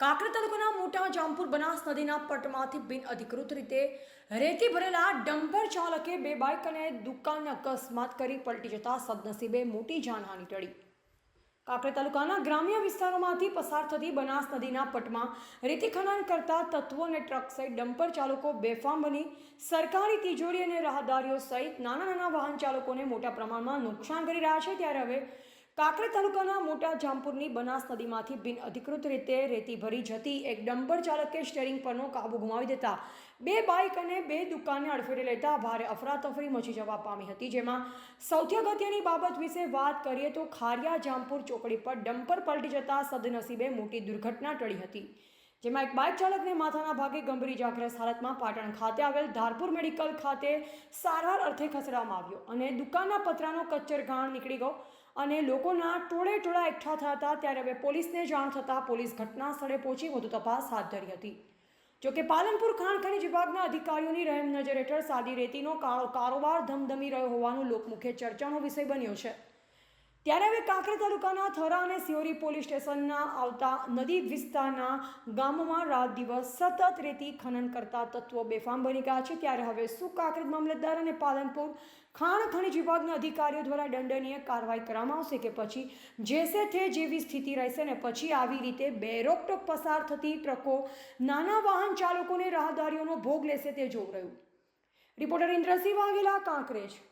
કાંકરેજ તાલુકાના મોટા જામપુર બનાસ નદીના પટમાંથી બિન અધિકૃત રીતે રેતી ભરેલા ડમ્પર ચાલકે બે બાઇક અને દુકાનને અકસ્માત કરી પલટી જતા સદનસીબે મોટી જાનહાની ટળી. કાંકરા તાલુકાના ગ્રામ્ય વિસ્તારોમાંથી પસાર થતી બનાસ નદીના પટમાં રેતી ખનન કરતા તત્વો અને ટ્રક સહિત ડમ્પર ચાલકો બેફામ બની સરકારી તિજોરી અને રાહદારીઓ સહિત નાના નાના વાહન ચાલકોને મોટા પ્રમાણમાં નુકસાન કરી રહ્યા છે. ત્યારે હવે કાંકરેજ તાલુકાના મોટા જામપુરની બનાસ નદીમાંથી બિન અધિકૃત રીતે રેતી ભરી જતી એક ડમ્બર ચાલકે સ્ટેરિંગ પરનો કાબુ ગુમાવી દેતા બે બાઇક અને બે દુકાનને અડફેટે લેતા ભારે અફરાતફરી મચી જવા પામી હતી. જેમાં સૌથી અગત્યની બાબત વિશે વાત કરીએ તો ખારિયા જામપુર ચોકડી પર ડમ્પર પલટી જતા સદનસીબે મોટી દુર્ઘટના ટળી હતી. જેમાં એક બાઇક ચાલકને માથાના ભાગે ગંભીર ઇજાગ્રસ્ત હાલતમાં પાટણ ખાતે આવેલ ધારપુર મેડિકલ ખાતે સારવાર અર્થે ખસેડવામાં આવ્યો અને દુકાનના પતરાનો કચ્ચર ઘાણ નીકળી ગયો અને લોકોના ટોળે ટોળા એકઠા હતા. ત્યારે હવે પોલીસને જાણ થતાં પોલીસ ઘટના સ્થળે પહોંચી વધુ તપાસ હાથ ધરી હતી. જોકે પાલનપુર ખાણ ખનીજ વિભાગના અધિકારીઓની રહેમ નજર હેઠળ સાદી રેતીનો કાળો કારોબાર ધમધમી રહ્યો હોવાનું લોકમુખે ચર્ચાનો વિષય બન્યો છે. ત્યારે હવે કાંકરેજ તાલુકાના થરા અને સિયોરી પોલીસ સ્ટેશનના આવતા નદી વિસ્તારના ગામોમાં રાત દિવસ સતત રેતી ખનન કરતા તત્વો બેફામ બની ગયા છે. ત્યારે હવે શું કાંકરેજ મામલતદાર અને પાલનપુર ખાણ ખનિજ વિભાગના અધિકારીઓ દ્વારા દંડનીય કાર્યવાહી કરવામાં આવશે કે પછી જેસે થે જેવી સ્થિતિ રહેશે ને પછી આવી રીતે બેરોકટોક પસાર થતી ટ્રકો નાના વાહન ચાલકોને રાહદારીઓનો ભોગ લેશે તે જોવું રહ્યું. રિપોર્ટર ઇન્દ્રસિંહ વાઘેલા, કાંકરેજ.